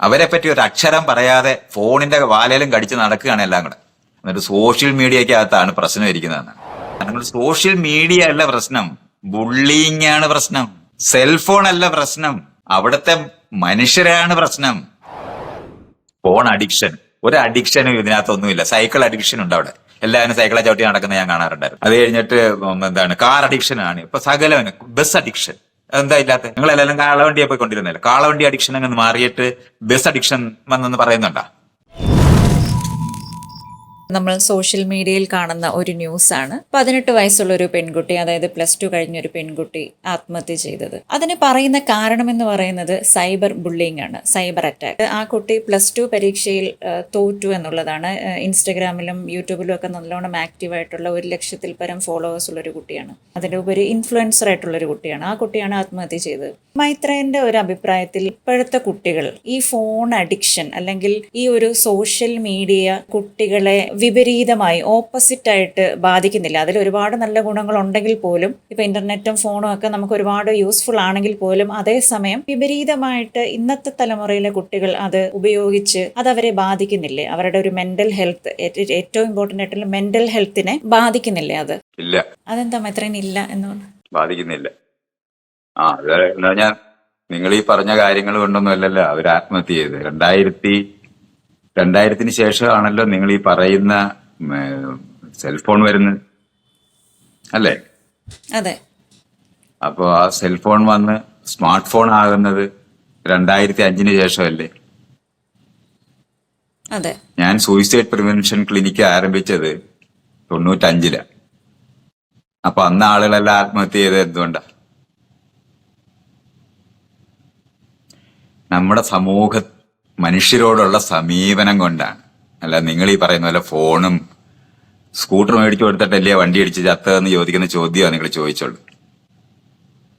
അവരെ പറ്റി ഒരു അക്ഷരം പറയാതെ ഫോണിന്റെ വാലയിലും കടിച്ച് നടക്കുകയാണ് എല്ലാം കൂടെ. എന്നിട്ട് സോഷ്യൽ മീഡിയക്കകത്താണ് പ്രശ്നം ഇരിക്കുന്നതെന്ന്. നിങ്ങൾ സോഷ്യൽ മീഡിയ അല്ല പ്രശ്നം. ബുള്ളിങ് ആണ് പ്രശ്നം. സെൽഫോൺ അല്ല പ്രശ്നം. അവിടുത്തെ മനുഷ്യരാണ് പ്രശ്നം. Phone addiction. ഒരു അഡിക്ഷനും ഇതിനകത്തൊന്നുമില്ല. സൈക്കിൾ അഡിക്ഷൻ ഉണ്ട് അവിടെ. എല്ലാവരും സൈക്കിളെ ചവിട്ടി നടക്കുന്ന ഞാൻ കാണാറുണ്ടായിരുന്നു. അത് കഴിഞ്ഞിട്ട് എന്താണ്? കാർ അഡിക്ഷൻ ആണ്. ഇപ്പൊ സകലവന്. Bus addiction. എന്താ ഇല്ലാത്ത? നിങ്ങൾ എല്ലാവരും കാളവണ്ടിയെ പോയി കൊണ്ടിരുന്നില്ല കാളവണ്ടി അഡിക്ഷൻ അങ്ങ് മാറിയിട്ട് ബസ് അഡിക്ഷൻ വന്നെന്ന് പറയുന്നുണ്ടാ? നമ്മൾ സോഷ്യൽ മീഡിയയിൽ കാണുന്ന ഒരു ന്യൂസാണ്. പതിനെട്ട് വയസ്സുള്ള ഒരു പെൺകുട്ടി അതായത് പ്ലസ് ടു കഴിഞ്ഞ ഒരു പെൺകുട്ടി ആത്മഹത്യ ചെയ്തത്. അതിന് പറയുന്ന കാരണം എന്ന് പറയുന്നത് സൈബർ ബുള്ളിങ് ആണ് സൈബർ അറ്റാക്ക്. ആ കുട്ടി പ്ലസ് ടു പരീക്ഷയിൽ തോറ്റു എന്നുള്ളതാണ്. ഇൻസ്റ്റഗ്രാമിലും യൂട്യൂബിലും ഒക്കെ നല്ലോണം ആക്റ്റീവ് ആയിട്ടുള്ള ഒരു ലക്ഷത്തിൽ പരം ഫോളോവേഴ്സ് ഉള്ള ഒരു കുട്ടിയാണ്. അതിലുപരി ഇൻഫ്ലുവൻസർ ആയിട്ടുള്ള ഒരു കുട്ടിയാണ്. ആ കുട്ടിയാണ് ആത്മഹത്യ ചെയ്തത്. മൈത്രേന്റെ ഒരു അഭിപ്രായത്തിൽ ഇപ്പോഴത്തെ കുട്ടികൾ ഈ ഫോൺ അഡിക്ഷൻ അല്ലെങ്കിൽ ഈ ഒരു സോഷ്യൽ മീഡിയ കുട്ടികളെ വിപരീതമായി ഓപ്പോസിറ്റ് ആയിട്ട് ബാധിക്കുന്നില്ല. അതിൽ ഒരുപാട് നല്ല ഗുണങ്ങളുണ്ടെങ്കിൽ പോലും ഇപ്പൊ ഇന്റർനെറ്റും ഫോണും ഒക്കെ നമുക്ക് ഒരുപാട് യൂസ്ഫുൾ ആണെങ്കിൽ പോലും അതേസമയം വിപരീതമായിട്ട് ഇന്നത്തെ തലമുറയിലെ കുട്ടികൾ അത് ഉപയോഗിച്ച് അത് അവരെ ബാധിക്കുന്നില്ലേ? അവരുടെ ഒരു മെന്റൽ ഹെൽത്ത് ഏറ്റവും ഇമ്പോർട്ടന്റ് ആയിട്ടുള്ള മെന്റൽ ഹെൽത്തിനെ ബാധിക്കുന്നില്ലേ അത്? ഇല്ല. അതെന്താ ഇത്രയും ഇല്ല എന്ന് ബാധിക്കുന്നില്ല. ആ ഞാൻ നിങ്ങൾ ഈ പറഞ്ഞ കാര്യങ്ങൾ കൊണ്ടൊന്നും അല്ലല്ലോ അവർ ആത്മഹത്യ ചെയ്ത് രണ്ടായിരത്തി രണ്ടായിരത്തിന് ശേഷമാണല്ലോ നിങ്ങൾ ഈ പറയുന്ന സെൽഫോൺ വരുന്നത്. അല്ലേ? അതെ. അപ്പോൾ ആ സെൽഫോൺ വന്ന് സ്മാർട്ട് ഫോൺ ആകുന്നത് രണ്ടായിരത്തി അഞ്ചിന് ശേഷമല്ലേ? അതെ. ഞാൻ സൂയിസൈഡ് പ്രിവെൻഷൻ ക്ലിനിക്ക് ആരംഭിച്ചത് തൊണ്ണൂറ്റഞ്ചിലാ. അപ്പൊ അന്ന് ആളുകളെല്ലാം ആത്മഹത്യ ചെയ്തത് എന്തുകൊണ്ടാ? നമ്മുടെ സമൂഹ മനുഷ്യരോടുള്ള സമീപനം കൊണ്ടാണ്. അല്ല നിങ്ങൾ ഈ പറയുന്ന പോലെ ഫോണും സ്കൂട്ടർ മേടിച്ചു കൊടുത്തിട്ടല്ലേ വണ്ടി അടിച്ച് ചത്തതെന്ന് ചോദിക്കുന്ന ചോദ്യമാണ് നിങ്ങൾ ചോദിച്ചോളൂ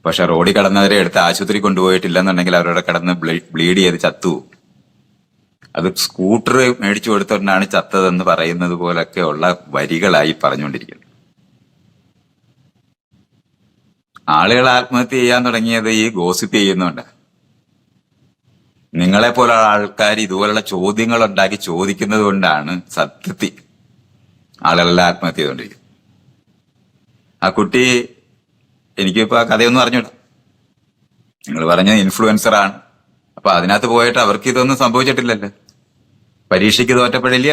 പക്ഷെ റോഡിൽ കടന്നവരെ എടുത്ത് ആശുപത്രി കൊണ്ടുപോയിട്ടില്ലെന്നുണ്ടെങ്കിൽ അവരുടെ കിടന്ന് ബ്ലീഡ് ചെയ്ത് ചത്തു. അത് സ്കൂട്ടർ മേടിച്ചു കൊടുത്തോണ്ടാണ് ചത്തതെന്ന് പറയുന്നത് പോലൊക്കെ ഉള്ള വരികളായി പറഞ്ഞുകൊണ്ടിരിക്കുന്നത് ആളുകൾ ആത്മഹത്യ ചെയ്യാൻ തുടങ്ങിയത് ഈ ഗോസിപ്പ് ചെയ്യുന്നുണ്ട് നിങ്ങളെ പോലുള്ള ആൾക്കാർ ഇതുപോലുള്ള ചോദ്യങ്ങൾ ഉണ്ടാക്കി ചോദിക്കുന്നത് കൊണ്ടാണ് സത്യത്തിൽ ആളുകളെല്ലാം ആത്മഹത്യ ചെയ്തുകൊണ്ടിരിക്കുന്നത്. ആ കുട്ടി എനിക്കിപ്പോ ആ കഥയൊന്നും അറിഞ്ഞൂടാ. നിങ്ങൾ പറഞ്ഞ ഇൻഫ്ലുവൻസർ ആണ്. അപ്പൊ അതിനകത്ത് പോയിട്ട് അവർക്ക് ഇതൊന്നും സംഭവിച്ചിട്ടില്ലല്ലോ. പരീക്ഷയ്ക്ക് തോറ്റപ്പോഴില്ല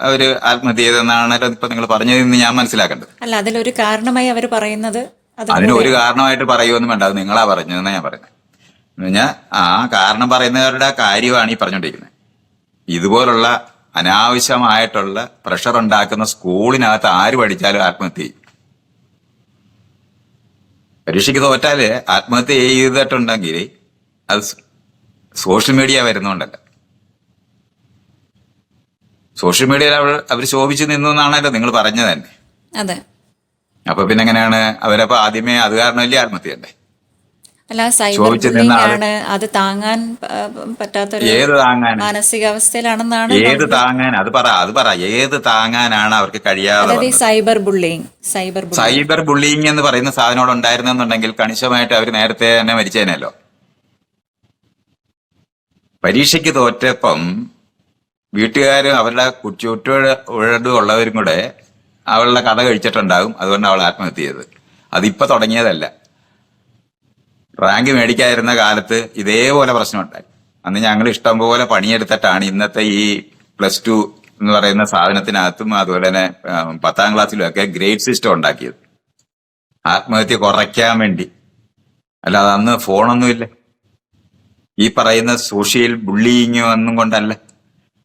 അവർ ആത്മഹത്യ ചെയ്തെന്നാണല്ലോ ഇപ്പൊ നിങ്ങൾ പറഞ്ഞതെന്ന് ഞാൻ മനസ്സിലാക്കേണ്ടത്. അല്ല അതിലൊരു കാരണമായി അവർ പറയുന്നത് അത് അതിന് ഒരു കാരണമായിട്ട് പറയുമെന്നും വേണ്ട. അത് നിങ്ങളാ പറഞ്ഞതെന്നാ ഞാൻ എന്ന് പറഞ്ഞാൽ ആ കാരണം പറയുന്നവരുടെ കാര്യമാണ് ഈ പറഞ്ഞുകൊണ്ടിരിക്കുന്നത് ഇതുപോലുള്ള അനാവശ്യമായിട്ടുള്ള പ്രഷർ ഉണ്ടാക്കുന്ന സ്കൂളിനകത്ത് ആര് പഠിച്ചാലും ആത്മഹത്യ ചെയ്യും. പരീക്ഷയ്ക്ക് തോറ്റാൽ ആത്മഹത്യ ചെയ്തിട്ടുണ്ടെങ്കിൽ അത് സോഷ്യൽ മീഡിയ വരുന്നോണ്ടല്ല. സോഷ്യൽ മീഡിയയിൽ അവർ അവർ ശോഭിച്ചു നിന്നു എന്നാണല്ലോ നിങ്ങൾ പറഞ്ഞത് തന്നെ. അതെ. അപ്പൊ പിന്നെ എങ്ങനെയാണ് അവരപ്പോ ആദ്യമേ അത് കാരണമല്ലേ ആത്മഹത്യ ചെയ്യണ്ടേ? അല്ല സൈബർ ബുള്ളിംഗ് ആണ് അത് താങ്ങാൻ പറ്റാത്ത പറ്റാത്തൊരു മാനസികാവസ്ഥയിലാണെന്നാണ് ഏത് താങ്ങാൻ അത് പറ അത് പറ. ഏത് താങ്ങാനാണ് അവർക്ക് കഴിയാതെ cyber bullying cyber cyber bullying എന്ന് പറയുന്ന സാധനം അവിടെ ഉണ്ടായിരുന്നെന്നുണ്ടെങ്കിൽ കണിശമായിട്ട് അവർ നേരത്തെ തന്നെ മരിച്ചേനല്ലോ. പരീക്ഷയ്ക്ക് തോറ്റപ്പം വീട്ടുകാരും അവരുടെ ചുറ്റുപാട് ഉള്ളവരും കൂടെ അവളുടെ കഥ കഴിച്ചിട്ടുണ്ടാകും. അതുകൊണ്ട് അവൾ ആത്മഹത്യ ചെയ്തത്. അതിപ്പോ തുടങ്ങിയതല്ല. റാങ്ക് മേടിക്കാതിരുന്ന കാലത്ത് ഇതേപോലെ പ്രശ്നമുണ്ടായി. അന്ന് ഞങ്ങൾ ഇഷ്ടംപോലെ പണിയെടുത്തിട്ടാണ് ഇന്നത്തെ ഈ പ്ലസ് ടു എന്ന് പറയുന്ന സാധനത്തിനകത്തും അതുപോലെ തന്നെ പത്താം ക്ലാസ്സിലും ഒക്കെ ഗ്രേഡ് സിസ്റ്റം ഉണ്ടാക്കിയത്. ആത്മഹത്യ കുറയ്ക്കാൻ വേണ്ടി. അല്ലാതെ അന്ന് ഫോണൊന്നുമില്ല ഈ പറയുന്ന സോഷ്യൽ ബുള്ളിങ് ഒന്നും കൊണ്ടല്ല.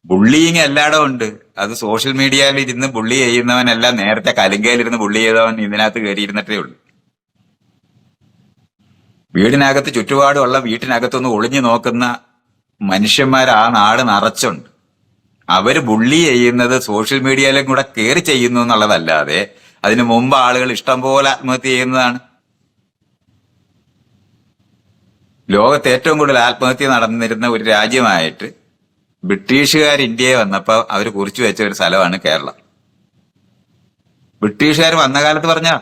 ബുള്ളിങ് എല്ലായിടവും ഉണ്ട്. അത് സോഷ്യൽ മീഡിയയിൽ ഇരുന്ന് ബുള്ളി ചെയ്യുന്നവനല്ല നേരത്തെ കലിങ്കയിലിരുന്ന് ബുള്ളി ചെയ്തവൻ ഇതിനകത്ത് കയറിയിരുന്നിട്ടേ ഉള്ളൂ. വീടിനകത്ത് ചുറ്റുപാടുമുള്ള വീട്ടിനകത്തൊന്ന് ഒളിഞ്ഞു നോക്കുന്ന മനുഷ്യന്മാർ ആ നാട് നിറച്ചുണ്ട്. അവർ ബുള്ളി ചെയ്യുന്നത് സോഷ്യൽ മീഡിയയിലും കൂടെ കയറി ചെയ്യുന്നു എന്നുള്ളതല്ലാതെ അതിനു മുമ്പ് ആളുകൾ ഇഷ്ടം പോലെ ആത്മഹത്യ ചെയ്യുന്നതാണ്. ലോകത്ത് ഏറ്റവും കൂടുതൽ ആത്മഹത്യ നടന്നിരുന്ന ഒരു രാജ്യമായിട്ട് ബ്രിട്ടീഷുകാർ ഇന്ത്യയെ വന്നപ്പോൾ അവർ കുറിച്ചു വെച്ച ഒരു സ്ഥലമാണ് കേരളം. ബ്രിട്ടീഷുകാർ വന്ന കാലത്ത് പറഞ്ഞ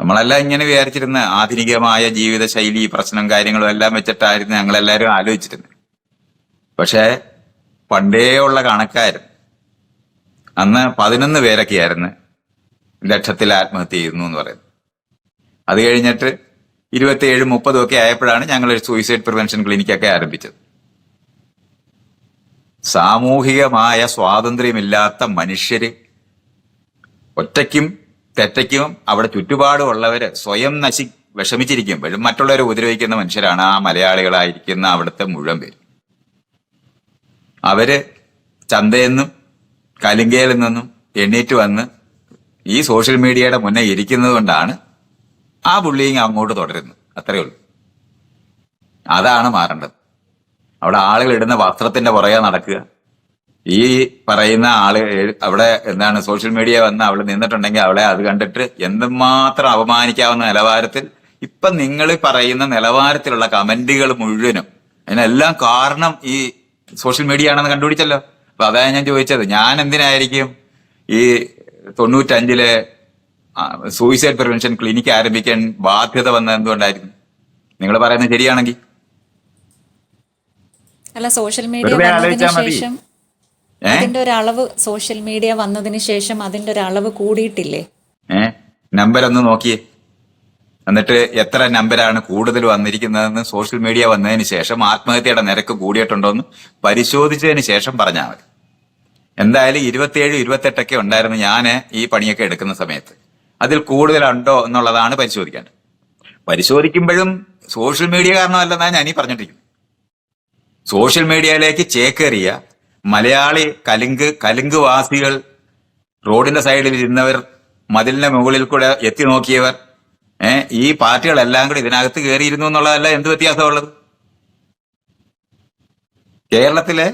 നമ്മളെല്ലാം ഇങ്ങനെ വിചാരിച്ചിരുന്ന ആധുനികമായ ജീവിത ശൈലി പ്രശ്നം കാര്യങ്ങളും എല്ലാം വെച്ചിട്ടായിരുന്നു ഞങ്ങളെല്ലാവരും ആലോചിച്ചിരുന്നത് പക്ഷേ പണ്ടേ ഉള്ള കണക്കായിരുന്നു. അന്ന് പതിനൊന്ന് പേരൊക്കെയായിരുന്നു ലക്ഷത്തിൽ ആത്മഹത്യ ചെയ്യുന്നു എന്ന് പറയുന്നത്. അത് കഴിഞ്ഞിട്ട് ഇരുപത്തിയേഴ് മുപ്പതും ഒക്കെ ആയപ്പോഴാണ് ഞങ്ങൾ ഒരു സൂയിസൈഡ് പ്രിവെൻഷൻ ക്ലിനിക്കൊക്കെ ആരംഭിച്ചത്. സാമൂഹികമായ സ്വാതന്ത്ര്യമില്ലാത്ത മനുഷ്യര് ഒറ്റയ്ക്കും തെറ്റയ്ക്കും അവിടെ ചുറ്റുപാടുമുള്ളവര് സ്വയം നശി വിഷമിച്ചിരിക്കുമ്പോഴും മറ്റുള്ളവരെ ഉപദ്രവിക്കുന്ന മനുഷ്യരാണ് ആ മലയാളികളായിരിക്കുന്ന അവിടുത്തെ മുഴുവൻ പേര്. അവർ ചന്തയെന്നും കലിങ്കയിൽ നിന്നും എണ്ണീറ്റ് വന്ന് ഈ സോഷ്യൽ മീഡിയയുടെ മുന്നേ ഇരിക്കുന്നത് കൊണ്ടാണ് ആ ബുള്ളിങ് അങ്ങോട്ട് തുടരുന്നത്. അത്രയേ ഉള്ളൂ. അതാണ് മാറേണ്ടത്. അവിടെ ആളുകൾ ഇടുന്ന വസ്ത്രത്തിന്റെ പുറകെ നടക്കുക. ഈ പറയുന്ന ആൾ അവിടെ എന്താണ് സോഷ്യൽ മീഡിയ വന്ന് അവൾ നിന്നിട്ടുണ്ടെങ്കിൽ അവളെ അത് കണ്ടിട്ട് എന്തുമാത്രം അപമാനിക്കാവുന്ന നിലവാരത്തിൽ ഇപ്പൊ നിങ്ങൾ പറയുന്ന നിലവാരത്തിലുള്ള കമന്റുകൾ മുഴുവനും അതിനെല്ലാം കാരണം ഈ സോഷ്യൽ മീഡിയ ആണെന്ന് കണ്ടുപിടിച്ചല്ലോ അപ്പൊ അതാണ് ഞാൻ ചോദിച്ചത് ഞാൻ എന്തിനായിരിക്കും ഈ തൊണ്ണൂറ്റഞ്ചിലെ സൂയിസൈഡ് പ്രിവെൻഷൻ ക്ലിനിക്ക് ആരംഭിക്കാൻ ബാധ്യത വന്നത് എന്തുകൊണ്ടായിരുന്നു നിങ്ങൾ പറയുന്നത് ശരിയാണെങ്കിൽ അല്ല സോഷ്യൽ മീഡിയ. ശേഷം? അതിന്റെ ഒരു അളവ് സോഷ്യൽ മീഡിയ വന്നതിന് ശേഷം അതിന്റെ ഒരു അളവ് കൂടിയിട്ടില്ലേ? ഏ? നമ്പർ ഒന്ന് നോക്കിയേ. എന്നിട്ട് എത്ര നമ്പരാണ് കൂടുതൽ വന്നിരിക്കുന്നതെന്ന് സോഷ്യൽ മീഡിയ വന്നതിന് ശേഷം ആത്മഹത്യയുടെ നിരക്ക് കൂടിയിട്ടുണ്ടോ എന്ന് പരിശോധിച്ചതിന് ശേഷം പറഞ്ഞാൽ മതി. എന്തായാലും ഇരുപത്തിയേഴ് ഇരുപത്തെട്ടൊക്കെ ഉണ്ടായിരുന്നു ഞാൻ ഈ പണിയൊക്കെ എടുക്കുന്ന സമയത്ത്. അതിൽ കൂടുതലുണ്ടോ എന്നുള്ളതാണ് പരിശോധിക്കേണ്ടത്. പരിശോധിക്കുമ്പോഴും സോഷ്യൽ മീഡിയ കാരണമല്ലെന്നാണ് ഞാൻ ഈ പറഞ്ഞിട്ടിരിക്കുന്നത്. സോഷ്യൽ മീഡിയയിലേക്ക് ചേക്കേറിയ മലയാളി കലുങ്ക് വാസികൾ റോഡിന്റെ സൈഡിൽ ഇരുന്നവർ മതിലിന്റെ മുകളിൽ കൂടെ എത്തി നോക്കിയവർ ഏഹ് ഈ പാർട്ടികളെല്ലാം കൂടി ഇതിനകത്ത് കയറിയിരുന്നു എന്നുള്ളതല്ല എന്ത് വ്യത്യാസമുള്ളത്? കേരളത്തിലെ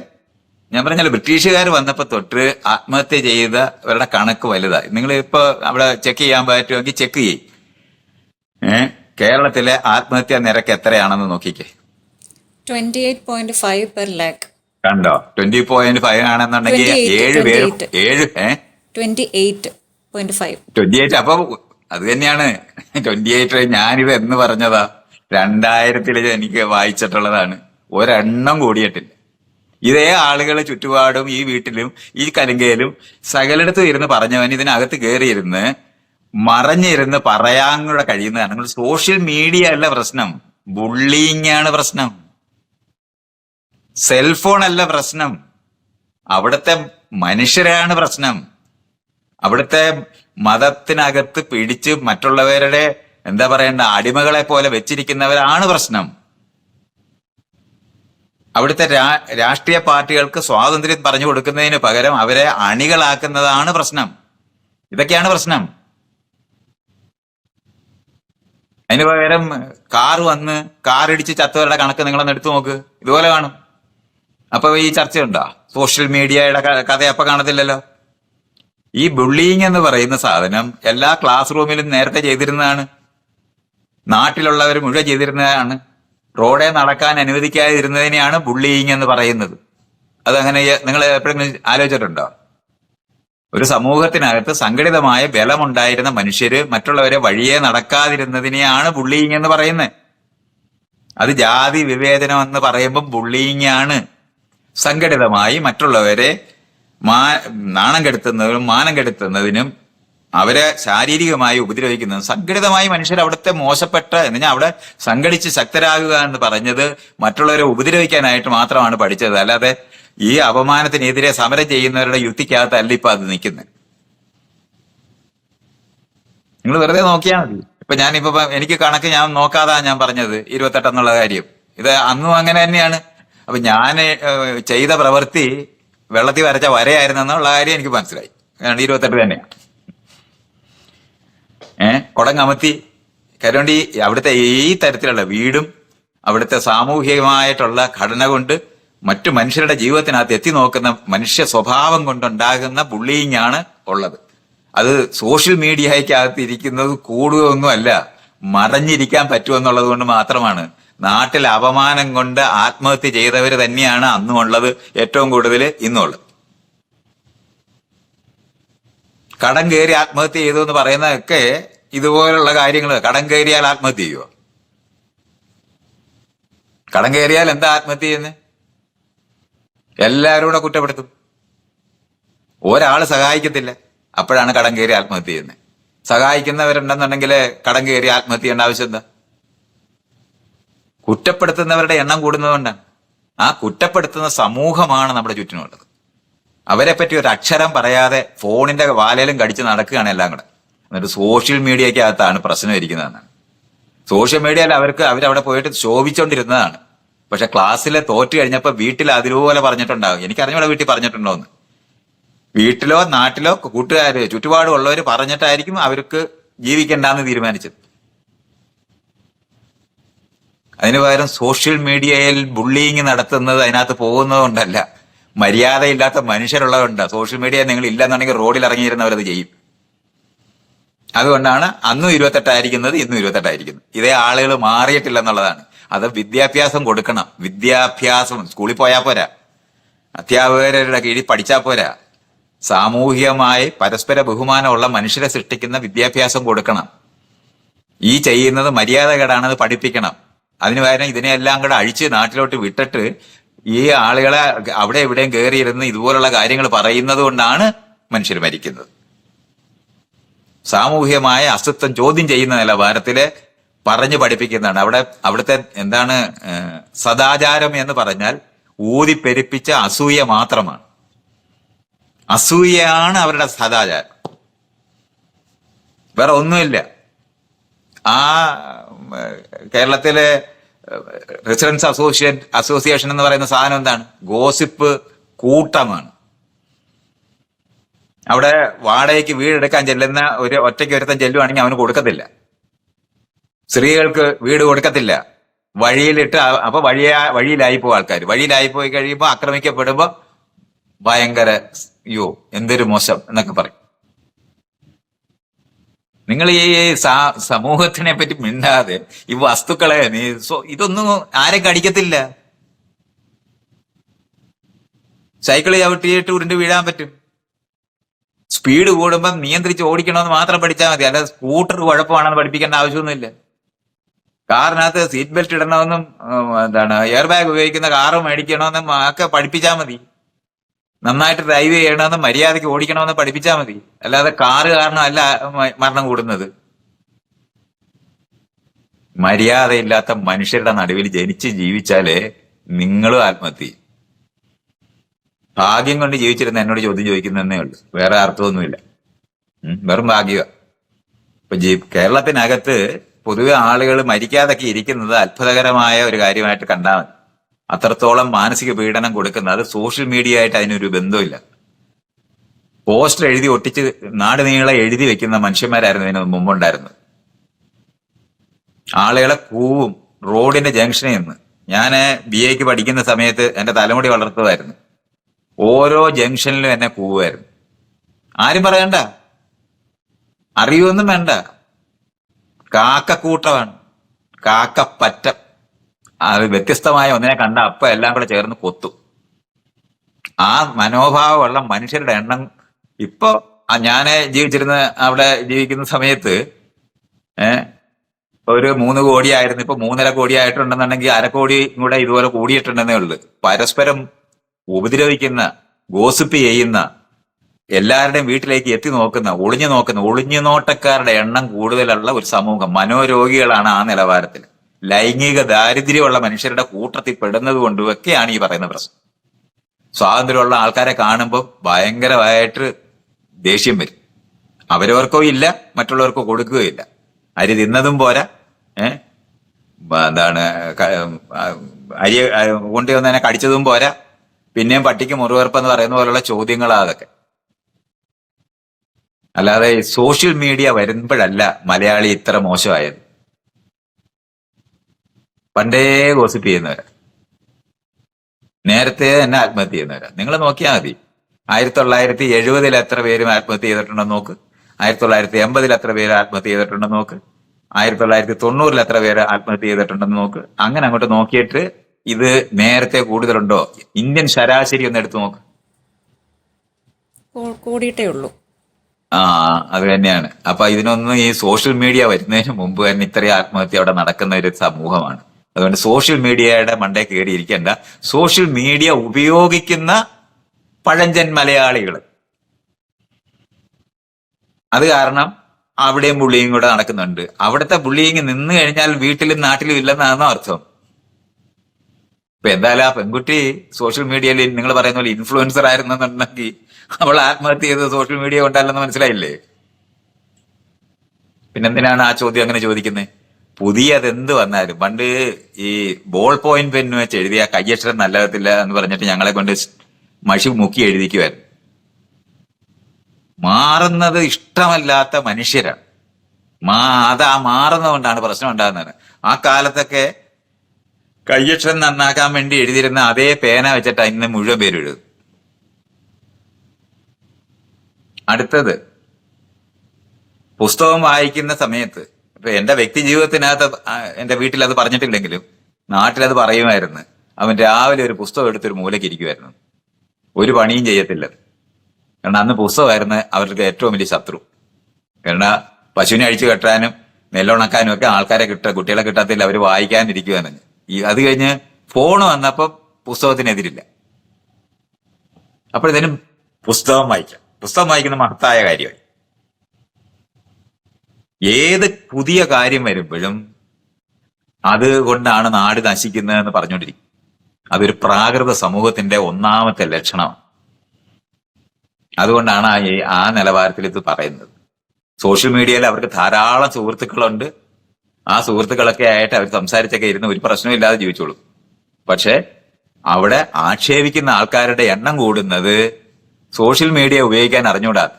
ഞാൻ പറഞ്ഞല്ലോ ബ്രിട്ടീഷുകാർ വന്നപ്പോ തൊട്ട് ആത്മഹത്യ ചെയ്തവരുടെ കണക്ക് വലുതായി. നിങ്ങൾ ഇപ്പൊ അവിടെ ചെക്ക് ചെയ്യാൻ പറ്റുമെങ്കിൽ ചെക്ക് ചെയ്യും. ഏഹ് കേരളത്തിലെ ആത്മഹത്യാ നിരക്ക് എത്രയാണെന്ന് നോക്കിക്കേ. Twenty eight point five per lakh കണ്ടോ? ട്വന്റി പോയിന്റ് ഫൈവ് ആണെന്നുണ്ടെങ്കിൽ 28, ഏഴ് പേര് 28. ഏഴ് twenty eight point five twenty eight അപ്പൊ അത് തന്നെയാണ്. ട്വന്റി എയ്റ്റ് ഞാനിത് എന്ന് പറഞ്ഞതാ? രണ്ടായിരത്തിൽ എനിക്ക് വായിച്ചിട്ടുള്ളതാണ്. ഒരെണ്ണം കൂടിയിട്ടില്ല. ഇതേ ആളുകൾ ചുറ്റുപാടും ഈ വീട്ടിലും ഈ കലങ്കയിലും സകലയിടത്തും ഇരുന്ന് പറഞ്ഞവൻ ഇതിനകത്ത് കയറിയിരുന്ന് മറഞ്ഞിരുന്ന് പറയാൻ കൂടെ കഴിയുന്നതാണ്. നിങ്ങൾ സോഷ്യൽ മീഡിയ അല്ല പ്രശ്നം. ബുള്ളിങ് ആണ് പ്രശ്നം. സെൽഫോൺ അല്ല പ്രശ്നം. അവിടുത്തെ മനുഷ്യരാണ് പ്രശ്നം. അവിടുത്തെ മതത്തിനകത്ത് പിടിച്ച് മറ്റുള്ളവരുടെ എന്താ പറയണ്ട അടിമകളെ പോലെ വെച്ചിരിക്കുന്നവരാണ് പ്രശ്നം. അവിടുത്തെ രാഷ്ട്രീയ പാർട്ടികൾക്ക് സ്വാതന്ത്ര്യം പറഞ്ഞു കൊടുക്കുന്നതിന് പകരം അവരെ അണികളാക്കുന്നതാണ് പ്രശ്നം. ഇതൊക്കെയാണ് പ്രശ്നം. അതിന് പകരം കാർ വന്ന് കാർ ഇടിച്ച് ചത്തവരുടെ കണക്ക് നിങ്ങളൊന്ന് എടുത്തു നോക്ക്. ഇതുപോലെ കാണും. അപ്പൊ ഈ ചർച്ചയുണ്ടോ? സോഷ്യൽ മീഡിയയുടെ കഥ അപ്പൊ കാണത്തില്ലല്ലോ? ഈ ബുള്ളിങ് എന്ന് പറയുന്ന സാധനം എല്ലാ ക്ലാസ് റൂമിലും നേരത്തെ ചെയ്തിരുന്നതാണ്. നാട്ടിലുള്ളവർ മുഴുവൻ ചെയ്തിരുന്നതാണ്. റോഡെ നടക്കാൻ അനുവദിക്കാതിരുന്നതിനെയാണ് ബുള്ളിങ് എന്ന് പറയുന്നത്. അതങ്ങനെ നിങ്ങൾ എപ്പോഴെങ്കിലും ആലോചിച്ചിട്ടുണ്ടോ? ഒരു സമൂഹത്തിനകത്ത് സംഘടിതമായ ബലമുണ്ടായിരുന്ന മനുഷ്യര് മറ്റുള്ളവരെ വഴിയെ നടക്കാതിരുന്നതിനെയാണ് ബുള്ളിങ് എന്ന് പറയുന്നത്. അത് ജാതി വിവേചനം എന്ന് പറയുമ്പോൾ ബുള്ളിങ് ആണ്. സംഘടിതമായി മറ്റുള്ളവരെ മാ നാണം കെടുത്തുന്നതിനും മാനം കെടുത്തുന്നതിനും അവരെ ശാരീരികമായി ഉപദ്രവിക്കുന്നത് സംഘടിതമായി മനുഷ്യർ അവിടുത്തെ മോശപ്പെട്ട എന്ന് പറഞ്ഞാൽ അവിടെ സംഘടിച്ച് ശക്തരാകുക എന്ന് പറഞ്ഞത് മറ്റുള്ളവരെ ഉപദ്രവിക്കാനായിട്ട് മാത്രമാണ് പഠിച്ചത്. അല്ലാതെ ഈ അപമാനത്തിനെതിരെ സമരം ചെയ്യുന്നവരുടെ യുക്തിക്കകത്തല്ല ഇപ്പൊ അത് നിൽക്കുന്നത്. നിങ്ങൾ വെറുതെ നോക്കിയാൽ മതി. ഇപ്പൊ ഞാനിപ്പോ എനിക്ക് കണക്ക് ഞാൻ നോക്കാതാ ഞാൻ പറഞ്ഞത് ഇരുപത്തെട്ടെന്നുള്ള കാര്യം. ഇത് അന്നും അങ്ങനെ തന്നെയാണ്. അപ്പൊ ഞാൻ ചെയ്ത പ്രവൃത്തി വെള്ളത്തിൽ വരച്ച വരയായിരുന്നു എന്നുള്ള കാര്യം എനിക്ക് മനസ്സിലായി. കാരണം ഇരുപത്തെട്ട് തന്നെയാണ് ഏഹ് കൊടങ്ങമത്തി കരുവണ്ടി അവിടുത്തെ ഈ തരത്തിലുള്ള വീടും അവിടുത്തെ സാമൂഹികമായിട്ടുള്ള ഘടന കൊണ്ട് മറ്റു മനുഷ്യരുടെ ജീവിതത്തിനകത്ത് എത്തി നോക്കുന്ന മനുഷ്യ സ്വഭാവം കൊണ്ടുണ്ടാകുന്ന ബുള്ളിങ് ആണ് ഉള്ളത്. അത് സോഷ്യൽ മീഡിയയ്ക്കകത്ത് ഇരിക്കുന്നത് കൂടുകയൊന്നുമല്ല മറഞ്ഞിരിക്കാൻ പറ്റുമെന്നുള്ളത് കൊണ്ട് മാത്രമാണ് നാട്ടിൽ അപമാനം കൊണ്ട് ആത്മഹത്യ ചെയ്തവർ തന്നെയാണ് അന്നും ഉള്ളത് ഏറ്റവും കൂടുതൽ ഇന്നുള്ളത്. കടം കയറി ആത്മഹത്യ ചെയ്തു എന്ന് പറയുന്നതൊക്കെ ഇതുപോലുള്ള കാര്യങ്ങൾ കടം കയറിയാൽ ആത്മഹത്യ ചെയ്യുമോ കടം കയറിയാൽ എന്താ ആത്മഹത്യ ചെയ്യുന്നത് എല്ലാവരും കൂടെ കുറ്റപ്പെടുത്തും. ഒരാൾ സഹായിക്കത്തില്ല അപ്പോഴാണ് കടം കയറി ആത്മഹത്യ ചെയ്യുന്നത് സഹായിക്കുന്നവരുണ്ടെന്നുണ്ടെങ്കിൽ കടം കയറി ആത്മഹത്യ ചെയ്യേണ്ട ആവശ്യം എന്താ? കുറ്റപ്പെടുത്തുന്നവരുടെ എണ്ണം കൂടുന്നതുകൊണ്ടാണ്. ആ കുറ്റപ്പെടുത്തുന്ന സമൂഹമാണ് നമ്മുടെ ചുറ്റിനുള്ളത്. അവരെ പറ്റി ഒരു അക്ഷരം പറയാതെ ഫോണിന്റെ വാലയിലും കടിച്ച് നടക്കുകയാണ് എല്ലാം കൂടെ. എന്നിട്ട് സോഷ്യൽ മീഡിയക്കകത്താണ് പ്രശ്നം ഇരിക്കുന്നതെന്നാണ്. സോഷ്യൽ മീഡിയയിൽ അവർക്ക് അവരവിടെ പോയിട്ട് ശോഭിച്ചുകൊണ്ടിരുന്നതാണ് പക്ഷെ ക്ലാസ്സിൽ തോറ്റു കഴിഞ്ഞപ്പോൾ വീട്ടിൽ അതുപോലെ പറഞ്ഞിട്ടുണ്ടാകും എനിക്കറിഞ്ഞൂടെ വീട്ടിൽ പറഞ്ഞിട്ടുണ്ടോ എന്ന്. വീട്ടിലോ നാട്ടിലോ കൂട്ടുകാർ ചുറ്റുപാടുമുള്ളവർ പറഞ്ഞിട്ടായിരിക്കും അവർക്ക് ജീവിക്കണ്ടെന്ന് തീരുമാനിച്ചത്. അതിന് പകരം സോഷ്യൽ മീഡിയയിൽ ബുള്ളിങ് നടത്തുന്നത് അതിനകത്ത് പോകുന്നതുകൊണ്ടല്ല. മര്യാദയില്ലാത്ത മനുഷ്യരുള്ളതുകൊണ്ട്. സോഷ്യൽ മീഡിയ നിങ്ങൾ ഇല്ലെന്നുണ്ടെങ്കിൽ റോഡിൽ ഇറങ്ങിയിരുന്നവരത് ചെയ്യും. അതുകൊണ്ടാണ് അന്നും ഇരുപത്തെട്ടായിരിക്കുന്നത് ഇന്നും ഇരുപത്തെട്ടായിരിക്കുന്നത്. ഇതേ ആളുകൾ മാറിയിട്ടില്ല എന്നുള്ളതാണ് അത് വിദ്യാഭ്യാസം കൊടുക്കണം. വിദ്യാഭ്യാസം. സ്കൂളിൽ പോയാൽ പോരാ. അധ്യാപകരുടെ കീഴിൽ പഠിച്ചാൽ പോരാ. സാമൂഹികമായി പരസ്പര ബഹുമാനമുള്ള മനുഷ്യരെ സൃഷ്ടിക്കുന്ന വിദ്യാഭ്യാസം കൊടുക്കണം. ഈ ചെയ്യുന്നത് മര്യാദകേടാണെന്ന് പഠിപ്പിക്കണം. അതിന് പകരം ഇതിനെല്ലാം കൂടെ അഴിച്ച് നാട്ടിലോട്ട് വിട്ടിട്ട് ഈ ആളുകളെ അവിടെ എവിടെയും കയറിയിരുന്ന് ഇതുപോലുള്ള കാര്യങ്ങൾ പറയുന്നത് കൊണ്ടാണ് മനുഷ്യർ മരിക്കുന്നത്. സാമൂഹികമായ അസ്തിത്വം ചോദ്യം ചെയ്യുന്ന നിലവാരത്തിൽ പറഞ്ഞു പഠിപ്പിക്കുന്നതാണ്. അവിടെ അവിടുത്തെ എന്താണ് സദാചാരം എന്ന് പറഞ്ഞാൽ ഊതിപ്പെരിപ്പിച്ച അസൂയ മാത്രമാണ്. അസൂയയാണ് അവരുടെ സദാചാരം. വേറെ ഒന്നുമില്ല. ആ കേരളത്തിലെ റെസിഡൻസ് അസോസിയേറ്റ് അസോസിയേഷൻ എന്ന് പറയുന്ന സാധനം എന്താണ്? ഗോസിപ്പ് കൂട്ടമാണ്. അവിടെ വാടകയ്ക്ക് വീടെടുക്കാൻ ചെല്ലുന്ന ഒരു ഒറ്റയ്ക്ക് ഒരുത്തൻ ചെല്ലുവാണെങ്കിൽ അവന് കൊടുക്കത്തില്ല. സ്ത്രീകൾക്ക് വീട് കൊടുക്കത്തില്ല. വഴിയിലിട്ട് അപ്പൊ വഴിയാ വഴിയിലായി പോകും ആൾക്കാർ വഴിയിലായി പോയി കഴിയുമ്പോൾ ആക്രമിക്കപ്പെടുമ്പോൾ ഭയങ്കര യോ എന്തൊരു മോശം എന്നൊക്കെ പറയും. നിങ്ങൾ ഈ സമൂഹത്തിനെ പറ്റി മിണ്ടാതെ ഈ വസ്തുക്കളെ നീ സോ ഇതൊന്നും ആരെ കടിക്കത്തില്ല. സൈക്കിൾ ചവിട്ടിയിട്ട് ഉരുണ്ട് വീഴാൻ പറ്റും. സ്പീഡ് കൂടുമ്പോൾ നിയന്ത്രിച്ച് ഓടിക്കണമെന്ന് മാത്രം പഠിച്ചാൽ മതി. അല്ല സ്കൂട്ടർ കുഴപ്പമാണെന്ന് പഠിപ്പിക്കേണ്ട ആവശ്യമൊന്നുമില്ല. കാറിനകത്ത് സീറ്റ് ബെൽറ്റ് ഇടണമെന്നും എന്താണ് എയർ ബാഗ് ഉപയോഗിക്കുന്ന കാറ് മേടിക്കണമെന്നും ഒക്കെ പഠിപ്പിച്ചാൽ മതി. നന്നായിട്ട് ഡ്രൈവ് ചെയ്യണമെന്ന് മര്യാദയ്ക്ക് ഓടിക്കണമെന്ന് പഠിപ്പിച്ചാൽ മതി. അല്ലാതെ കാറ് കാരണം അല്ല മരണം കൂടുന്നത്. മര്യാദയില്ലാത്ത മനുഷ്യരുടെ നടുവിൽ ജനിച്ച് ജീവിച്ചാലേ നിങ്ങളും ആത്മഹത്യ ഭാഗ്യം കൊണ്ട് ജീവിച്ചിരുന്ന എന്നോട് ചോദ്യം ചോദിക്കുന്നതന്നേ ഉള്ളൂ. വേറെ അർത്ഥമൊന്നുമില്ല. വെറും ഭാഗ്യമാ ഇപ്പൊ ജീ കേരളത്തിനകത്ത് പൊതുവെ ആളുകൾ മരിക്കാതൊക്കെ ഇരിക്കുന്നത് അത്ഭുതകരമായ ഒരു കാര്യമായിട്ട് കണ്ടാൽ മതി. അത്രത്തോളം മാനസിക പീഡനം കൊടുക്കുന്നത്. അത് സോഷ്യൽ മീഡിയ ആയിട്ട് അതിനൊരു ബന്ധമില്ല പോസ്റ്റർ എഴുതി ഒട്ടിച്ച് നാട് നീളെ എഴുതി വെക്കുന്ന മനുഷ്യന്മാരായിരുന്നു ഇതിന് മുമ്പുണ്ടായിരുന്നത്. ആളുകളെ കൂവും റോഡിന്റെ ജംഗ്ഷനിൽ നിന്ന്. ഞാൻ ബി എക്ക് പഠിക്കുന്ന സമയത്ത് എന്റെ തലമുടി വളർത്തതായിരുന്നു. ഓരോ ജംഗ്ഷനിലും എന്നെ കൂവുമായിരുന്നു. ആരും പറയണ്ട. അറിയുമൊന്നും വേണ്ട. കാക്കക്കൂട്ടമാണ്. കാക്കപ്പറ്റം. അത് വ്യത്യസ്തമായ ഒന്നിനെ കണ്ട അപ്പ എല്ലാം കൂടെ ചേർന്ന് കൊത്തു. ആ മനോഭാവമുള്ള മനുഷ്യരുടെ എണ്ണം ഇപ്പോ ഞാൻ ജീവിച്ചിരുന്ന അവിടെ ജീവിക്കുന്ന സമയത്ത് ഏഹ് ഒരു മൂന്ന് കോടിയായിരുന്നു. ഇപ്പൊ മൂന്നര കോടി ആയിട്ടുണ്ടെന്നുണ്ടെങ്കിൽ അരക്കോടി കൂടെ ഇതുപോലെ കൂടിയിട്ടുണ്ടെന്നേ ഉള്ളു. പരസ്പരം ഉപദ്രവിക്കുന്ന ഗോസിപ്പ് ചെയ്യുന്ന എല്ലാവരുടെയും വീട്ടിലേക്ക് എത്തി നോക്കുന്ന ഒളിഞ്ഞു നോക്കുന്ന ഒളിഞ്ഞു നോട്ടക്കാരുടെ എണ്ണം കൂടുതലുള്ള ഒരു സമൂഹം. മനോരോഗികളാണ് ആ നിലവാരത്തിൽ ലൈംഗിക ദാരിദ്ര്യമുള്ള മനുഷ്യരുടെ കൂട്ടത്തിൽ പെടുന്നത് കൊണ്ടും ഒക്കെയാണ് ഈ പറയുന്ന പ്രശ്നം. സ്വാതന്ത്ര്യമുള്ള ആൾക്കാരെ കാണുമ്പോൾ ഭയങ്കരമായിട്ട് ദേഷ്യം വരും. അവരവർക്കോ ഇല്ല മറ്റുള്ളവർക്കോ കൊടുക്കുകയില്ല അരി തിന്നതും പോരാ. ഏഹ് എന്താണ് അരി കൊണ്ടു വന്നതിനെ കടിച്ചതും പോരാ. പിന്നെയും പട്ടിക്ക് മുറിവേർപ്പെന്ന് പറയുന്ന പോലുള്ള ചോദ്യങ്ങളാ അതൊക്കെ. അല്ലാതെ സോഷ്യൽ മീഡിയ വരുമ്പോഴല്ല മലയാളി ഇത്ര മോശമായത്. പണ്ടേ ഗോസിപ്പ് ചെയ്യുന്നവരാ. നേരത്തെ തന്നെ ആത്മഹത്യ ചെയ്യുന്നവരാ. നിങ്ങൾ നോക്കിയാൽ മതി. ആയിരത്തി തൊള്ളായിരത്തി എഴുപതിൽ എത്ര പേരും ആത്മഹത്യ ചെയ്തിട്ടുണ്ടെന്ന് നോക്ക്. ആയിരത്തി തൊള്ളായിരത്തി എൺപതിൽ എത്ര പേര് ആത്മഹത്യ ചെയ്തിട്ടുണ്ടെന്ന് നോക്ക്. ആയിരത്തി തൊള്ളായിരത്തി തൊണ്ണൂറിൽ എത്ര പേര് ആത്മഹത്യ ചെയ്തിട്ടുണ്ടെന്ന് നോക്ക്. അങ്ങനെ അങ്ങോട്ട് നോക്കിയിട്ട് ഇത് നേരത്തെ കൂടുതലുണ്ടോ? ഇന്ത്യൻ ശരാശരി ഒന്ന് എടുത്തു നോക്ക്. കൂടിയിട്ടേ ഉള്ളൂ. ആ അത് തന്നെയാണ്. അപ്പൊ ഇതിനൊന്നും ഈ സോഷ്യൽ മീഡിയ വരുന്നതിന് മുമ്പ് തന്നെ ഇത്രയും ആത്മഹത്യ അവിടെ നടക്കുന്ന ഒരു സമൂഹമാണ്. അതുകൊണ്ട് സോഷ്യൽ മീഡിയയുടെ മണ്ടേ കയറിയിരിക്കേണ്ട സോഷ്യൽ മീഡിയ ഉപയോഗിക്കുന്ന പഴഞ്ചൻ മലയാളികൾ. അത് കാരണം അവിടെയും ബുള്ളിയും കൂടെ നടക്കുന്നുണ്ട്. അവിടുത്തെ ബുള്ളിയിങ് നിന്ന് കഴിഞ്ഞാൽ വീട്ടിലും നാട്ടിലും ഇല്ലെന്നാണോ അർത്ഥം. ഇപ്പൊ എന്തായാലും ആ പെൺകുട്ടി സോഷ്യൽ മീഡിയയിൽ നിങ്ങൾ പറയുന്ന പോലെ ഇൻഫ്ലുവൻസർ ആയിരുന്നെന്നുണ്ടെങ്കിൽ അവൾ ആത്മഹത്യ ചെയ്തത് സോഷ്യൽ മീഡിയ കൊണ്ടല്ലെന്ന് മനസ്സിലായില്ലേ? പിന്നെന്തിനാണ് ആ ചോദ്യം അങ്ങനെ ചോദിക്കുന്നത് പുതിയതെന്ത് വന്നാലും പണ്ട് ഈ ബോൾ പോയിന്റ് പെന്ന് വെച്ച് എഴുതിയ കയ്യക്ഷരം നല്ലതില്ല എന്ന് പറഞ്ഞിട്ട് ഞങ്ങളെ കൊണ്ട് മഷി മുക്കി എഴുതിക്കുമായിരുന്നു മാറുന്നത് ഇഷ്ടമല്ലാത്ത മനുഷ്യരാണ്. മാ അത് ആ മാറുന്നതുകൊണ്ടാണ് പ്രശ്നം ഉണ്ടാകുന്നത്. ആ കാലത്തൊക്കെ കയ്യക്ഷരം നന്നാക്കാൻ വേണ്ടി എഴുതിയിരുന്ന അതേ പേന വെച്ചിട്ടാണ് ഇന്ന് മുഴുവൻ പേര് എഴുതും അടുത്തത് പുസ്തകം വായിക്കുന്ന സമയത്ത് ഇപ്പൊ എന്റെ വ്യക്തി ജീവിതത്തിനകത്ത് എന്റെ വീട്ടിൽ അത് പറഞ്ഞിട്ടില്ലെങ്കിലും നാട്ടിൽ അത് പറയുമായിരുന്നു. അവൻ രാവിലെ ഒരു പുസ്തകം എടുത്തൊരു മൂലയ്ക്ക് ഇരിക്കുമായിരുന്നു ഒരു പണിയും ചെയ്യത്തില്ല. കാരണം അന്ന് പുസ്തകമായിരുന്നു അവർക്ക് ഏറ്റവും വലിയ ശത്രു. കാരണം പശുവിനെ അഴിച്ചു കെട്ടാനും നെല്ലുണക്കാനും ഒക്കെ ആൾക്കാരെ കിട്ട കുട്ടികളെ കിട്ടാത്തില്ല അവർ വായിക്കാനിരിക്കുവാണ്. ഈ അത് കഴിഞ്ഞ് ഫോൺ വന്നപ്പോ പുസ്തകത്തിനെതിരില്ല. അപ്പോഴത്തേനും പുസ്തകം വായിക്കാം. പുസ്തകം വായിക്കുന്ന മഹത്തായ കാര്യമായി. ഏത് പുതിയ കാര്യം വരുമ്പോഴും അതുകൊണ്ടാണ് നാട് നശിക്കുന്നതെന്ന് പറഞ്ഞുകൊണ്ടിരിക്കും അതൊരു പ്രാകൃത സമൂഹത്തിന്റെ ഒന്നാമത്തെ ലക്ഷണം. അതുകൊണ്ടാണ് ആ നിലവാരത്തിൽ ഇത് പറയുന്നത്. സോഷ്യൽ മീഡിയയിൽ അവർക്ക് ധാരാളം സുഹൃത്തുക്കളുണ്ട്. ആ സുഹൃത്തുക്കളൊക്കെ ആയിട്ട് അവർ സംസാരിച്ചൊക്കെ ഇരുന്ന് ഒരു പ്രശ്നവും ഇല്ലാതെ ജീവിച്ചോളും. പക്ഷെ അവിടെ ആക്ഷേപിക്കുന്ന ആൾക്കാരുടെ എണ്ണം കൂടുന്നത് സോഷ്യൽ മീഡിയ ഉപയോഗിക്കാൻ അറിഞ്ഞുകൂടാത്ത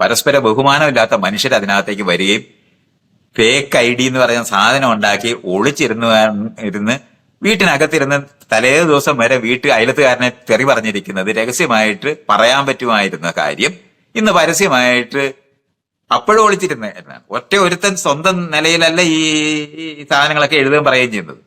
പരസ്പര ബഹുമാനമില്ലാത്ത മനുഷ്യർ അതിനകത്തേക്ക് വരികയും ഫേക്ക് ഐ ഡി എന്ന് പറയുന്ന സാധനം ഉണ്ടാക്കി ഒളിച്ചിരുന്ന് ഇരുന്ന് വീട്ടിനകത്തിരുന്ന് തലേ ദിവസം വരെ വീട്ടിൽ അയലത്തുകാരനെ തെറി പറഞ്ഞിരിക്കുന്നത് രഹസ്യമായിട്ട് പറയാൻ പറ്റുമായിരുന്ന കാര്യം ഇന്ന് പരസ്യമായിട്ട് അപ്പോഴും ഒളിച്ചിരുന്ന ഒറ്റ ഒരുത്തൻ സ്വന്തം നിലയിലല്ല ഈ ഈ സാധനങ്ങളൊക്കെ എഴുതുകയും പറയുകയും ചെയ്യുന്നത്.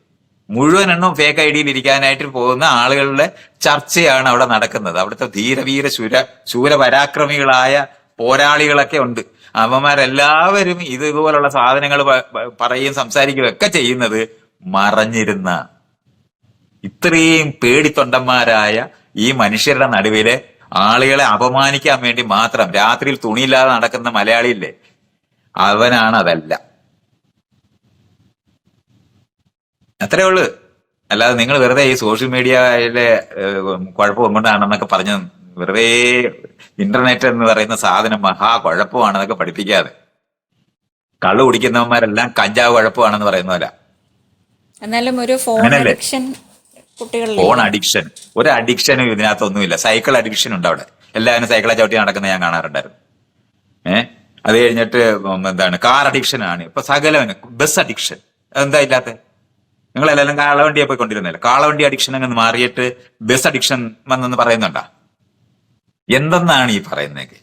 മുഴുവൻ എണ്ണം ഫേക്ക് ഐ ഡിയിൽ ഇരിക്കാനായിട്ട് പോകുന്ന ആളുകളുടെ ചർച്ചയാണ് അവിടെ നടക്കുന്നത്. അവിടുത്തെ ധീരവീര ശൂര ശൂരപരാക്രമികളായ പോരാളികളൊക്കെ ഉണ്ട്. അവന്മാരെല്ലാവരും ഇത് ഇതുപോലുള്ള സാധനങ്ങൾ പ- പ- പറയുകയും സംസാരിക്കുകയും ഒക്കെ ചെയ്യുന്നത് മറഞ്ഞിരുന്ന ഇത്രയും പേടിത്തൊണ്ടന്മാരായ ഈ മനുഷ്യരുടെ നടുവിലെ ആളുകളെ അപമാനിക്കാൻ വേണ്ടി മാത്രം രാത്രിയിൽ തുണിയില്ലാതെ നടക്കുന്ന മലയാളിയില്ലേ? അവനാണ് അതല്ല അത്രേ ഉള്ളു. അല്ലാതെ നിങ്ങൾ വെറുതെ ഈ സോഷ്യൽ മീഡിയയിലെ കുഴപ്പം കൊണ്ടാണെന്നൊക്കെ പറഞ്ഞ് വെറുതെ ഇന്റർനെറ്റ് എന്ന് പറയുന്ന സാധനം മഹാ കുഴപ്പമാണെന്നൊക്കെ പഠിപ്പിക്കാതെ. കള്ളു കുടിക്കുന്നവന്മാരെല്ലാം കഞ്ചാവ് കുഴപ്പമാണെന്ന് പറയുന്ന പോലെ. എന്നാലും ഒരു ഫോൺ അഡിക്ഷൻ ഫോൺ അഡിക്ഷൻ ഒരു അഡിക്ഷനും ഇതിനകത്തൊന്നുമില്ല സൈക്കിൾ അഡിക്ഷൻ ഉണ്ട് അവിടെ. എല്ലാവരും സൈക്കിളെ ചവിട്ടി നടക്കുന്ന ഞാൻ കാണാറുണ്ടായിരുന്നു. ഏഹ് അത് കഴിഞ്ഞിട്ട് എന്താണ്? കാർ അഡിക്ഷൻ ആണ്. ഇപ്പൊ സകലവന് ബസ് അഡിക്ഷൻ എന്താ ഇല്ലാത്ത? നിങ്ങളെല്ലാം കാളവണ്ടിയെ പോയി കൊണ്ടിരുന്നില്ല കാളവണ്ടി അഡിക്ഷൻ അങ്ങ് മാറിയിട്ട് ബസ് അഡിക്ഷൻ വന്നെന്ന് പറയുന്നുണ്ടാ? എന്തെന്നാണ് ഈ പറയുന്നത്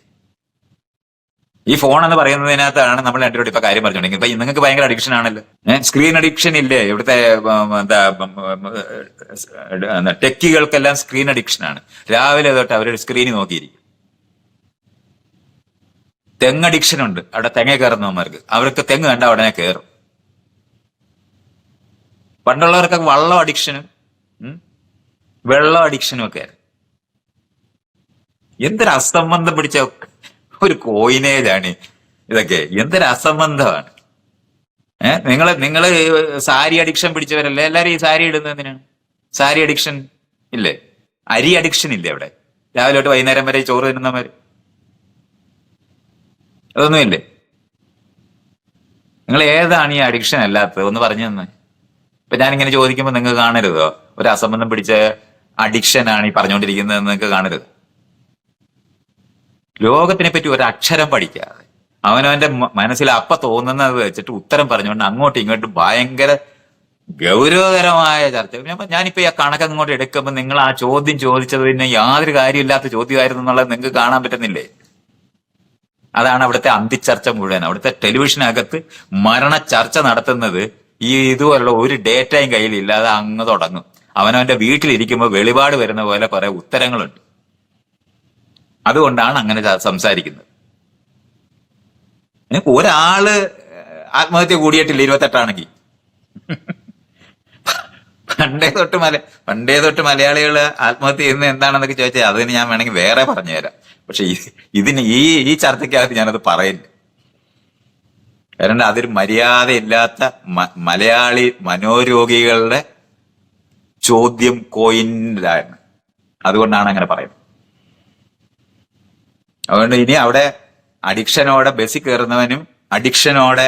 ഈ ഫോൺ എന്ന് പറയുന്നതിനകത്താണ് നമ്മൾ രണ്ടുപേരും ഇപ്പൊ കാര്യം പറഞ്ഞോണ്ടെങ്കിൽ ഇപ്പൊ നിങ്ങൾക്ക് ഭയങ്കര അഡിക്ഷൻ ആണല്ലോ. സ്ക്രീൻ അഡിക്ഷൻ ഇല്ലേ? ഇവിടുത്തെ എന്താ ടെക്കികൾക്കെല്ലാം സ്ക്രീൻ അഡിക്ഷൻ ആണ്. രാവിലെ തൊട്ട് അവർ സ്ക്രീനിൽ നോക്കിയിരിക്കും. തെങ്ങ് അഡിക്ഷൻ ഉണ്ട്. അവിടെ തെങ്ങ കയറുന്നവന്മാർക്ക് അവർക്ക് തെങ്ങ് കണ്ട ഉടനെ കയറും. പണ്ടുള്ളവർക്കൊക്കെ വള്ളം അഡിക്ഷനും വെള്ളം അഡിക്ഷനും ഒക്കെ ആയിരുന്നു. എന്തൊരു അസംബന്ധം പിടിച്ച ഒരു കോയിനേലാണ് ഇതൊക്കെ. എന്തൊരു അസംബന്ധമാണ്. ഏഹ് നിങ്ങൾ നിങ്ങൾ സാരി അഡിക്ഷൻ പിടിച്ചവരല്ലേ? എല്ലാരും ഈ സാരി ഇടുന്നത് എന്തിനാണ് സാരി അഡിക്ഷൻ ഇല്ലേ? അരി അഡിക്ഷൻ ഇല്ലേ അവിടെ? രാവിലെ തൊട്ട് വൈകുന്നേരം വരെ ചോറ് തിന്നുന്നവര് അതൊന്നുമില്ലേ നിങ്ങൾ ഏതാണ് ഈ അഡിക്ഷൻ അല്ലാത്തത്? ഒന്ന് പറഞ്ഞു തന്നെ. ഇപ്പൊ ഞാനിങ്ങനെ ചോദിക്കുമ്പോൾ നിങ്ങൾക്ക് കാണരുതോ? ഒരു അസംബന്ധം പിടിച്ച അഡിക്ഷൻ ആണ് ഈ പറഞ്ഞുകൊണ്ടിരിക്കുന്നത് നിങ്ങൾക്ക് കാണരുത്? ലോകത്തിനെ പറ്റി ഒരു അക്ഷരം പഠിക്കാതെ. അവനവന്റെ മനസ്സിൽ അപ്പ തോന്നുന്നത് വെച്ചിട്ട് ഉത്തരം പറഞ്ഞുകൊണ്ട് അങ്ങോട്ടും ഇങ്ങോട്ടും ഭയങ്കര ഗൗരവകരമായ ചർച്ച ഞാനിപ്പോ ആ കണക്ക് അങ്ങോട്ട് എടുക്കുമ്പോൾ നിങ്ങൾ ആ ചോദ്യം ചോദിച്ചത് പിന്നെ യാതൊരു കാര്യമില്ലാത്ത ചോദ്യമായിരുന്നു എന്നുള്ളത് നിങ്ങൾക്ക് കാണാൻ പറ്റുന്നില്ലേ? അതാണ് അവിടുത്തെ അന്തിച്ചർച്ച മുഴുവൻ. അവിടുത്തെ ടെലിവിഷനകത്ത് മരണ ചർച്ച നടത്തുന്നത് ഈ ഇതുപോലുള്ള ഒരു ഡേറ്റയും കയ്യിലില്ലാതെ അങ്ങ് തുടങ്ങും. അവനവന്റെ വീട്ടിലിരിക്കുമ്പോൾ വെളിപാട് വരുന്ന പോലെ കുറെ ഉത്തരങ്ങളുണ്ട്. അതുകൊണ്ടാണ് അങ്ങനെ സംസാരിക്കുന്നത്. ഒരാൾ ആത്മഹത്യ കൂടിയിട്ടില്ല ഇരുപത്തെട്ടാണെങ്കിൽ പണ്ടേ തൊട്ട് മല പണ്ടേ തൊട്ട് മലയാളികൾ ആത്മഹത്യ ചെയ്യുന്നത് എന്താണെന്നൊക്കെ ചോദിച്ചാൽ അതിന് ഞാൻ വേണമെങ്കിൽ വേറെ പറഞ്ഞുതരാം. പക്ഷെ ഇതിന് ഈ ഈ ചർച്ചയ്ക്കകത്ത് ഞാനത് പറയില്ല കാരണം അതൊരു മര്യാദയില്ലാത്ത മലയാളി മനോരോഗികളുടെ ചോദ്യം കോയിനിലാണ്. അതുകൊണ്ടാണ് അങ്ങനെ പറയുന്നത്. അതുകൊണ്ട് ഇനി അവിടെ അഡിക്ഷനോടെ ബസ്സിൽ കയറുന്നവനും അഡിക്ഷനോടെ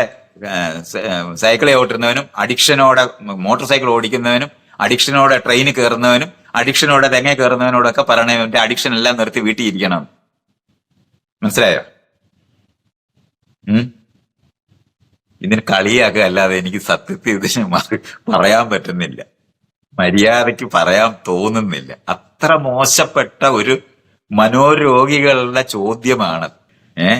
സൈക്കിൾ ഓട്ടുന്നവനും അഡിക്ഷനോടെ മോട്ടോർ സൈക്കിൾ ഓടിക്കുന്നവനും അഡിക്ഷനോടെ ട്രെയിനിൽ കയറുന്നവനും അഡിക്ഷനോടെ തെങ്ങ കയറുന്നവനോടൊക്കെ പറയണേ എന്റെ അഡിക്ഷൻ എല്ലാം നിർത്തി വീട്ടിൽ ഇരിക്കണം. മനസ്സിലായോ? ഇതിന് കളിയാക്കുക അല്ലാതെ എനിക്ക് സത്യത്തിൽ ഇതിന് പറയാൻ പറ്റുന്നില്ല. മര്യാദയ്ക്ക് പറയാൻ തോന്നുന്നില്ല. അത്ര മോശപ്പെട്ട ഒരു മനോരോഗികളുടെ ചോദ്യമാണ്. ഏ?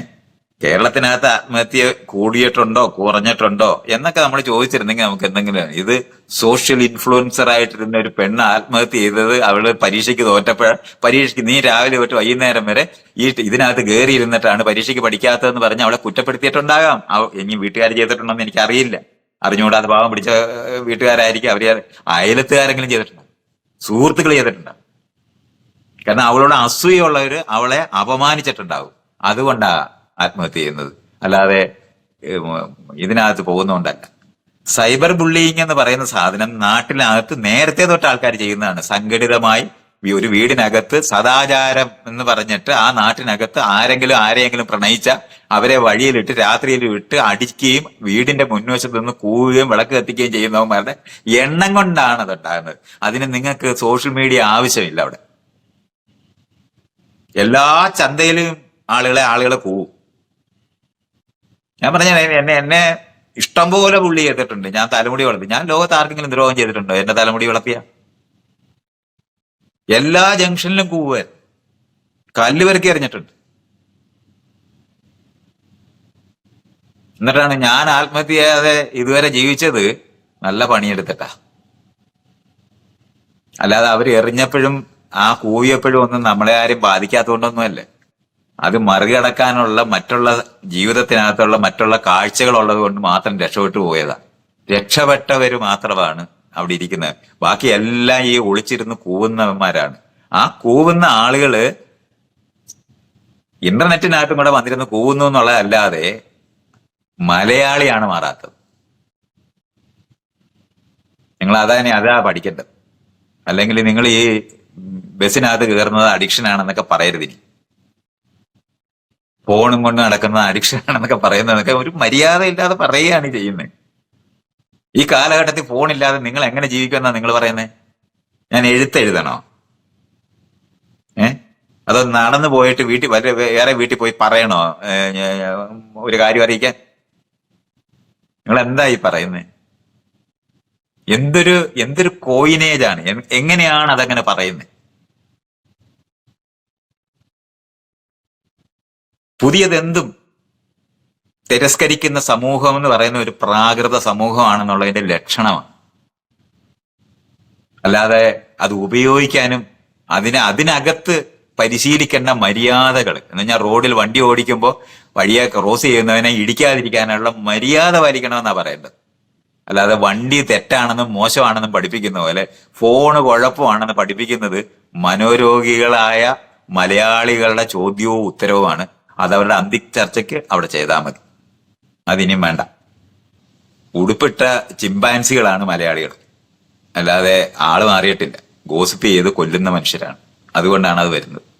കേരളത്തിനകത്ത് ആത്മഹത്യ കൂടിയിട്ടുണ്ടോ കുറഞ്ഞിട്ടുണ്ടോ എന്നൊക്കെ നമ്മൾ ചോദിച്ചിരുന്നെങ്കിൽ നമുക്ക് എന്തെങ്കിലും ഇത് സോഷ്യൽ ഇൻഫ്ലുവൻസർ ആയിട്ടിരുന്ന ഒരു പെണ്ണ് ആത്മഹത്യ ചെയ്തത് അവൾ പരീക്ഷയ്ക്ക് തോറ്റപ്പോഴ പരീക്ഷയ്ക്ക് നീ രാവിലെ തൊട്ട് വൈകുന്നേരം വരെ ഈ ഇതിനകത്ത് കയറി ഇരുന്നിട്ടാണ് പരീക്ഷയ്ക്ക് പഠിക്കാത്തതെന്ന് പറഞ്ഞ് അവളെ കുറ്റപ്പെടുത്തിയിട്ടുണ്ടാകാം. ഇനി വീട്ടുകാർ ചെയ്തിട്ടുണ്ടോന്ന് എനിക്ക് അറിയില്ല അറിഞ്ഞുകൂടാതെ പാവം പിടിച്ച വീട്ടുകാരായിരിക്കും. അവർ അയലത്തുകാരെങ്കിലും ചെയ്തിട്ടുണ്ടാവും സുഹൃത്തുക്കൾ ചെയ്തിട്ടുണ്ടാവും കാരണം അവളോട് അസൂയുള്ളവർ അവളെ അപമാനിച്ചിട്ടുണ്ടാവും. അതുകൊണ്ടാ ആത്മഹത്യ ചെയ്യുന്നത്. അല്ലാതെ ഇതിനകത്ത് പോകുന്നതുകൊണ്ടല്ല സൈബർ ബുള്ളിയിങ് എന്ന് പറയുന്ന സാധനം നാട്ടിനകത്ത് നേരത്തെ തൊട്ട് ആൾക്കാർ ചെയ്യുന്നതാണ്. സംഘടിതമായി ഒരു വീടിനകത്ത് സദാചാരം എന്ന് പറഞ്ഞിട്ട് ആ നാട്ടിനകത്ത് ആരെങ്കിലും ആരെയെങ്കിലും പ്രണയിച്ച അവരെ വഴിയിലിട്ട് രാത്രിയിൽ വിട്ട് അടിക്കുകയും വീടിന്റെ മുൻവശത്ത് നിന്ന് കൂവുകയും വിളക്ക് കത്തിക്കുകയും ചെയ്യുന്നവന്മാരുടെ എണ്ണം കൊണ്ടാണ് അതുണ്ടാകുന്നത് അതിന് നിങ്ങൾക്ക് സോഷ്യൽ മീഡിയ ആവശ്യമില്ല അവിടെ. എല്ലാ ചന്തയിലും ആളുകളെ ആളുകളെ പോവും ഞാൻ പറഞ്ഞ എന്നെ എന്നെ ഇഷ്ടം പോലെ പുള്ളി ചെയ്തിട്ടുണ്ട്. ഞാൻ തലമുടി വളർത്തി. ഞാൻ ലോകത്ത് ആർക്കെങ്കിലും ദ്രോഹം ചെയ്തിട്ടുണ്ടോ? എന്റെ തലമുടി വളർത്തിയ? എല്ലാ ജംഗ്ഷനിലും കൂവൻ കല്ല് പെറുക്കി എറിഞ്ഞിട്ടുണ്ട്. എന്നിട്ടാണ് ഞാൻ ആത്മഹത്യ ചെയ്യാതെ ഇതുവരെ ജീവിച്ചത് നല്ല പണിയെടുത്തിട്ടാ. അല്ലാതെ അവർ എറിഞ്ഞപ്പോഴും ആ കൂവിയപ്പോഴും ഒന്നും നമ്മളെ ആരും ബാധിക്കാത്തതുകൊണ്ടൊന്നുമല്ലേ. അത് മറികടക്കാനുള്ള മറ്റുള്ള ജീവിതത്തിനകത്തുള്ള മറ്റുള്ള കാഴ്ചകൾ ഉള്ളത് കൊണ്ട് മാത്രം രക്ഷപ്പെട്ടു പോയതാ. രക്ഷപ്പെട്ടവര് മാത്രമാണ് അവിടെ ഇരിക്കുന്നത്. ബാക്കി എല്ലാം ഈ ഒളിച്ചിരുന്ന് കൂവുന്നവന്മാരാണ്. ആ കൂവുന്ന ആളുകൾ ഇന്റർനെറ്റിനകത്തും കൂടെ വന്നിരുന്ന് കൂവുന്നു എന്നുള്ളതല്ലാതെ മലയാളിയാണ് മാറാത്തത്. നിങ്ങൾ അതാ അതാ പഠിക്കേണ്ടത്. അല്ലെങ്കിൽ നിങ്ങൾ ഈ ബസ്സിനകത്ത് കയറുന്നത് അഡിക്ഷൻ ആണെന്നൊക്കെ പറയരുത് ഇനി ഫോണും കൊണ്ട് നടക്കുന്ന അഡിക്ഷൻ ആണെന്നൊക്കെ പറയുന്നതൊക്കെ ഒരു മര്യാദ ഇല്ലാതെ പറയുകയാണ് ചെയ്യുന്നത് ഈ കാലഘട്ടത്തിൽ ഫോൺ ഇല്ലാതെ നിങ്ങൾ എങ്ങനെ ജീവിക്കുമെന്നാ നിങ്ങൾ പറയുന്നത് ഞാൻ എഴുത്തെഴുതണോ ഏ? അതോ നടന്നു പോയിട്ട് വീട്ടിൽ വേറെ വീട്ടിൽ പോയി പറയണോ? ഒരു കാര്യം അറിയിക്കാൻ? നിങ്ങൾ എന്താ ഈ പറയുന്നത് എന്തൊരു എന്തൊരു കോയിനേജാണ് എങ്ങനെയാണ് അതങ്ങനെ പറയുന്നത് പുതിയതെന്തും തിരസ്കരിക്കുന്ന സമൂഹം എന്ന് പറയുന്ന ഒരു പ്രാകൃത സമൂഹമാണെന്നുള്ളതിന്റെ ലക്ഷണമാണ്. അല്ലാതെ അത് ഉപയോഗിക്കാനും അതിന് അതിനകത്ത് പരിശീലിക്കേണ്ട മര്യാദകൾ എന്ന് പറഞ്ഞാൽ റോഡിൽ വണ്ടി ഓടിക്കുമ്പോൾ വഴിയെ ക്രോസ് ചെയ്യുന്നവനെ ഇടിക്കാതിരിക്കാനുള്ള മര്യാദ പാലിക്കണമെന്നാണ് പറയേണ്ടത്. അല്ലാതെ വണ്ടി തെറ്റാണെന്നും മോശമാണെന്നും പഠിപ്പിക്കുന്ന പോലെ ഫോണ് കുഴപ്പമാണെന്ന് പഠിപ്പിക്കുന്നത് മനോരോഗികളായ മലയാളികളുടെ ചോദ്യവും ഉത്തരവുമാണ്. അതവരുടെ അന്തിച്ചർച്ചയ്ക്ക് അവിടെ ചെയ്താൽ മതി. അതിനിയും വേണ്ട. ഉടുപ്പിട്ട ചിമ്പാൻസികളാണ് മലയാളികൾ. അല്ലാതെ ആൾ മാറിയിട്ടില്ല. ഗോസിപ്പ് ചെയ്ത് കൊല്ലുന്ന മനുഷ്യരാണ്. അതുകൊണ്ടാണ് അത് വരുന്നത്.